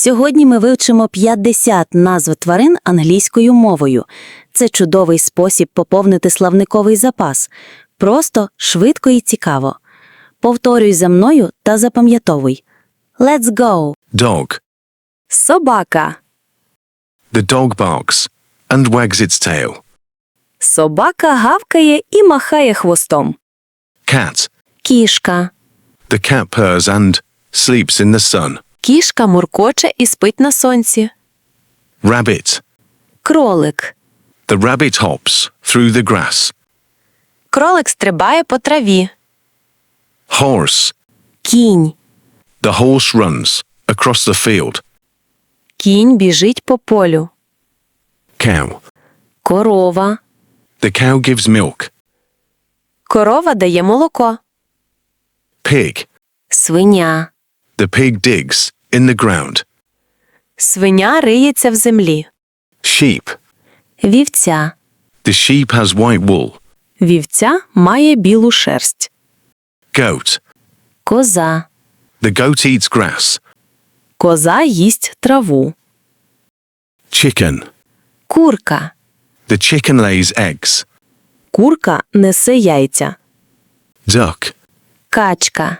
Сьогодні ми вивчимо 50 назв тварин англійською мовою. Це чудовий спосіб поповнити славниковий запас. Просто, швидко і цікаво. Повторюй за мною та запам'ятовуй. Let's go! Dog. Собака. The dog barks and wags its tail. Собака гавкає і махає хвостом. Cat. Кішка. The cat purrs and sleeps in the sun. Кішка муркоче і спить на сонці. Rabbit. Кролик. The rabbit hops through the grass. Кролик стрибає по траві. Horse. Кінь. The horse runs across the field. Кінь біжить по полю. Cow. Корова. The cow gives milk. Корова дає молоко. Pig. Свиня. The pig digs in the ground. Свиня риється в землі. Sheep. Вівця. The sheep has white wool. Вівця має білу шерсть. Goat. Коза. The goat eats grass. Коза їсть траву. Chicken. Курка. The chicken lays eggs. Курка несе яйця. Duck. Качка.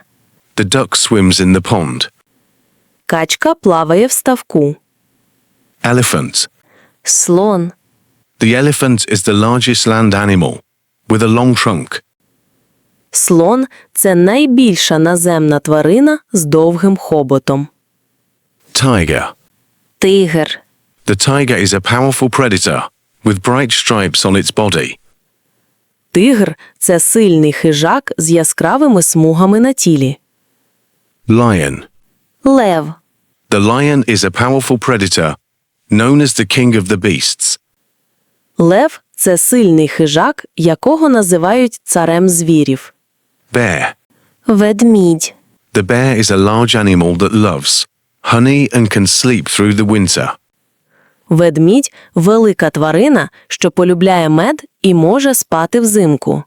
The duck swims in the pond. Качка плаває в ставку. Elephant. Слон. The elephant is the largest land animal with a long trunk. Слон це найбільша наземна тварина з довгим хоботом. Tiger. Тигр. The tiger is a powerful predator with bright stripes on its body. Тигр це сильний хижак з яскравими смугами на тілі. Lion. Лев. The lion is a powerful predator known as the king of the beasts. Лев це сильний хижак, якого називають царем звірів. Bear. Ведмідь. The bear is a large animal that loves honey and can sleep through the winter. Ведмідь велика тварина, що полюбляє мед і може спати взимку.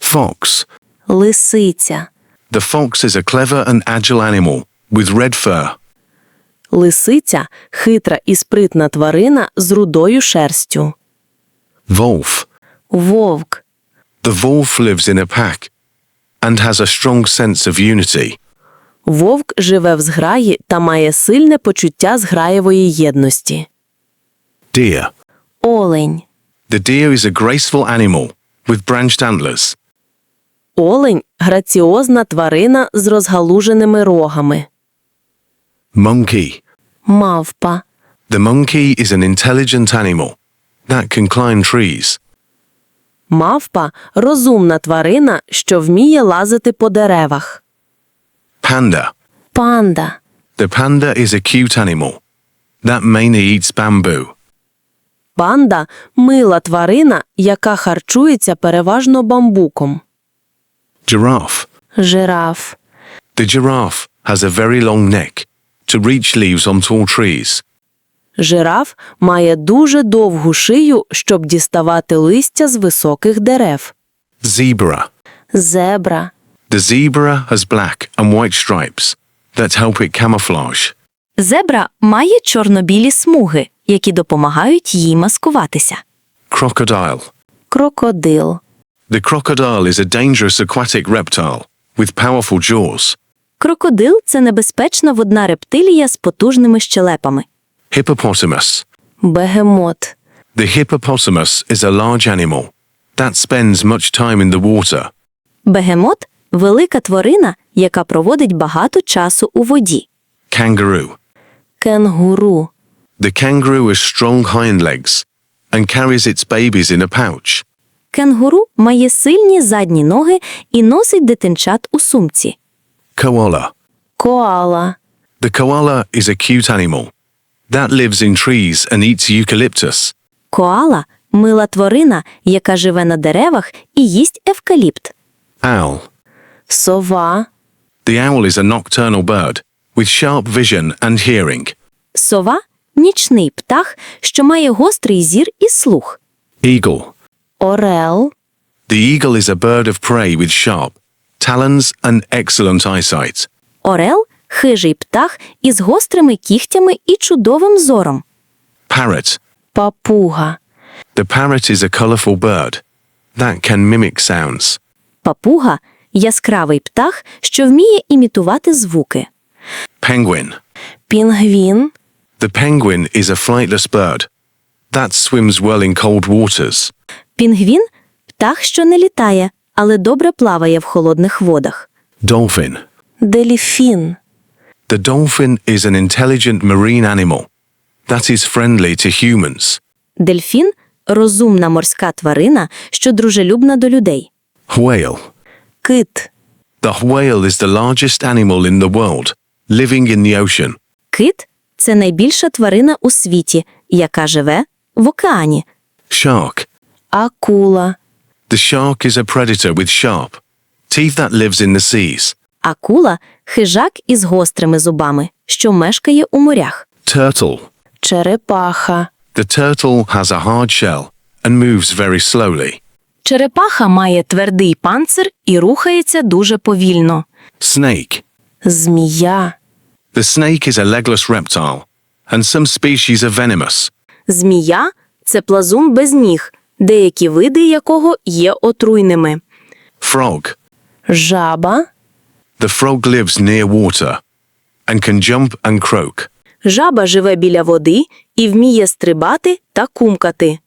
Fox. Лисиця. The fox is a clever and agile animal with red fur. Лисиця хитра і спритна тварина з рудою шерстю. Wolf. Вовк. The wolf lives in a pack and has a strong sense of unity. Вовк живе в зграї та має сильне почуття зграєвої єдності. Deer. Олень. The deer is a graceful animal with branched antlers. Олень граціозна тварина з розгалуженими рогами. Monkey. Мавпа. The monkey is an intelligent animal that can climb trees. Мавпа розумна тварина, що вміє лазити по деревах. Panda. Панда. The panda is a cute animal that mainly eats bamboo. Панда мила тварина, яка харчується переважно бамбуком. Giraffe. Жираф. The giraffe has a very long neck to reach leaves on tall trees. Жираф має дуже довгу шию, щоб діставати листя з високих дерев. Zebra. Зебра. The zebra has black and white stripes that help it camouflage. Зебра має чорно-білі смуги, які допомагають їй маскуватися. Crocodile. Крокодил. The crocodile is a dangerous aquatic reptile with powerful jaws. Крокодил це небезпечна водна рептилія з потужними щелепами. Hippopotamus. Бегемот. The hippopotamus is a large animal that spends much time in the water. Бегемот велика тварина, яка проводить багато часу у воді. Kangaroo. Кенгуру. The kangaroo has strong hind legs and carries its babies in a pouch. Кенгуру має сильні задні ноги і носить дитинчат у сумці. Koala. Коала. The koala is a cute animal that lives in trees and eats eucalyptus. Коала мила тварина, яка живе на деревах і їсть евкаліпт. Owl. Сова. The owl is a nocturnal bird with sharp vision and hearing. Сова нічний птах, що має гострий зір і слух. Eagle. Орел. The eagle is a bird of prey with sharp talons and excellent eyesight. Орел хижий птах із гострими кігтями і чудовим зором. Parrot. Папуга. The parrot is a colorful bird that can mimic sounds. Папуга яскравий птах, що вміє імітувати звуки. Penguin. Пінгвін. The penguin is a flightless bird that swims well in cold waters. Пінгвін птах, що не літає, але добре плаває в холодних водах. Dolphin. Дельфін. The dolphin is an intelligent marine animal that is friendly to humans. Дельфін розумна морська тварина, що дружелюбна до людей. Whale. Кит. The whale is the largest animal in the world, living in the ocean. Кит це найбільша тварина у світі, яка живе в океані. Shark. Акула. The shark is a predator with sharp teeth that lives in the seas. Акула хижак із гострими зубами, що мешкає у морях. Turtle. Черепаха. The turtle has a hard shell and moves very slowly. Черепаха має твердий панцир і рухається дуже повільно. Snake. Змія. The snake is a legless reptile, and some species are venomous. Змія це плазун без ніг, деякі види якого є отруйними. Frog. Жаба. The frog lives near water and can jump and croak. Жаба живе біля води і вміє стрибати та кумкати.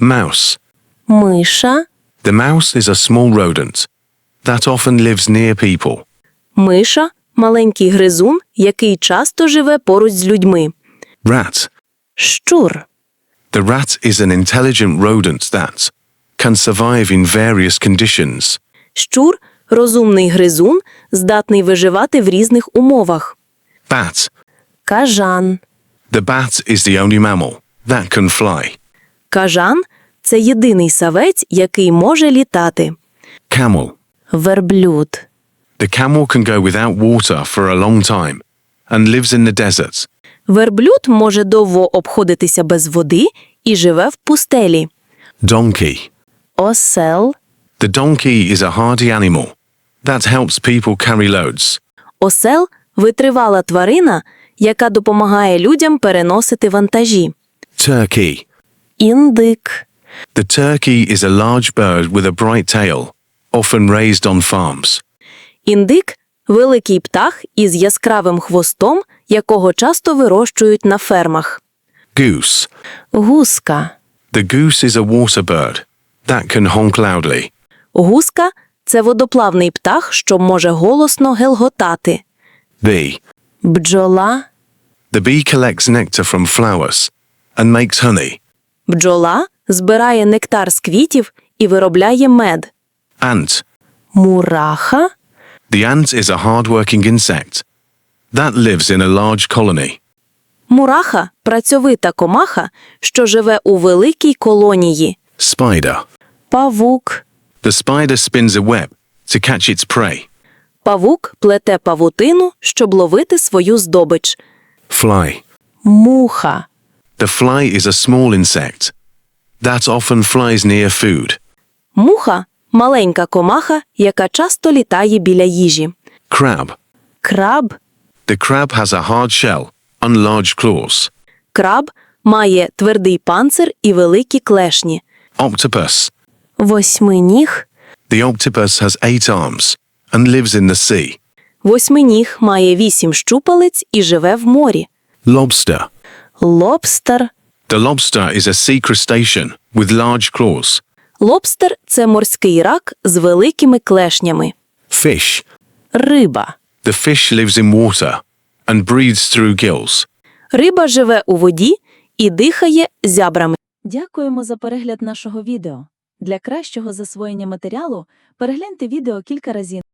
Mouse. Миша. The mouse is a small rodent that often lives near people. Миша маленький гризун, який часто живе поруч з людьми. Rat. Щур. The rat is an intelligent rodent that can survive in various conditions. Щур розумний гризун, здатний виживати в різних умовах. Bat. Кажан. The bat is the only mammal that can fly. Кажан це єдиний савець, який може літати. Camel. Верблюд. The camel can go without water for a long time and lives in the deserts. Верблюд може довго обходитися без води і живе в пустелі. Donkey. Осел. The donkey is a hardy animal that helps people carry loads. Осел витривала тварина, яка допомагає людям переносити вантажі. Turkey. Індик. The turkey is a large bird with a bright tail, often raised on farms. Індик великий птах із яскравим хвостом, якого часто вирощують на фермах. Goose. Гуска. The goose is a water bird that can honk loudly. Гуска це водоплавний птах, що може голосно гелготати. Bee. Бджола. The bee collects nectar from flowers and makes honey. Бджола збирає нектар з квітів і виробляє мед. Ant. Мураха. The ant is a hard-working insect that lives in a large colony. Мураха працьовита комаха, що живе у великій колонії. Spider. Павук. The spider spins a web to catch its prey. Павук плете павутину, щоб ловити свою здобич. Fly. Муха. The fly is a small insect that often flies near food. Муха маленька комаха, яка часто літає біля їжі. Crab. Краб. The crab has a hard shell and large claws. Краб має твердий панцир і великі клешні. Octopus. Восьминіг. The octopus has eight arms and lives in the sea. Восьминіг має вісім щупалець і живе в морі. Lobster. Лобстер. The lobster is a sea crustacean with large claws. Лобстер це морський рак з великими клешнями. Fish. Риба. The fish lives in water and breathes through gills. Риба живе у воді і дихає зябрами. Дякуємо за перегляд нашого відео. Для кращого засвоєння матеріалу перегляньте відео кілька разів.